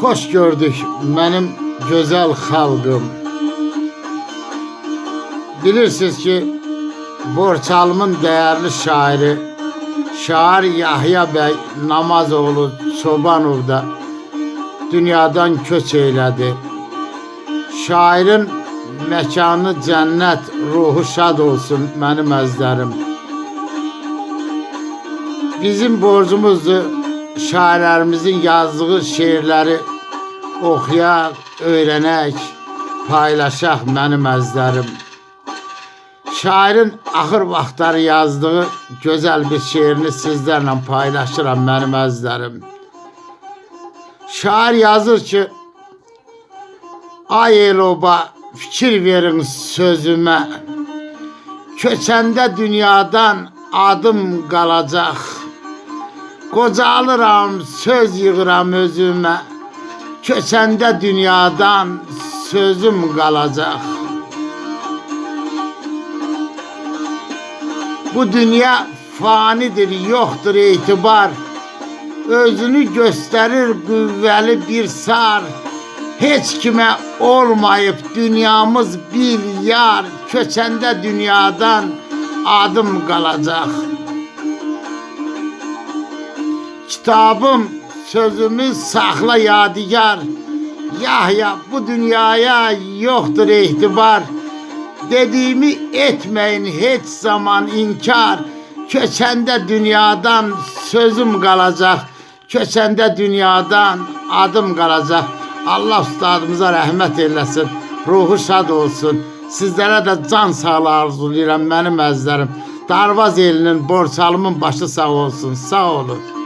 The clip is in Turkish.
Hoş gördük benim güzel halkım. Bilirsiniz ki Borçalımın değerli şairi Şair Yahya Bey Namazoğlu Çobanov'da dünyadan köç eyledi. Şairin mekanı cennet, ruhu şad olsun benim ezlerim. Bizim borcumuzdur şairlerimizin yazdığı şiirleri okuyak, öğrenek, paylaşaq benim ezlerim. Şairin axır vaxtları yazdığı gözəl bir şeirini sizlərlə paylaşıram mənim əzlərim. Şair yazır ki, Ay Eloba fikir verin sözüme. Köçəndə dünyadan adım qalacaq. Qocalıram, söz yığıram özümə. Köçəndə dünyadan sözüm qalacaq. Bu dünya fanidir, yoktur itibar. Özünü gösterir güvveli bir sar. Hiç kime olmayıp dünyamız bir yar. Köçende dünyadan adım kalacak. Kitabım sözümü sakla yadigar. Yahya bu dünyaya yoktur itibar. Dediğimi etmeyin hiç zaman inkar. Köçende dünyadan sözüm kalacak. Köçende dünyadan adım kalacak. Allah ustadımıza rahmet eylesin. Ruhu şad olsun. Sizlere de can sağlığı arzulayıram benim əzlərim. Darvaz elinin, borçalımın başı sağ olsun. Sağ olun.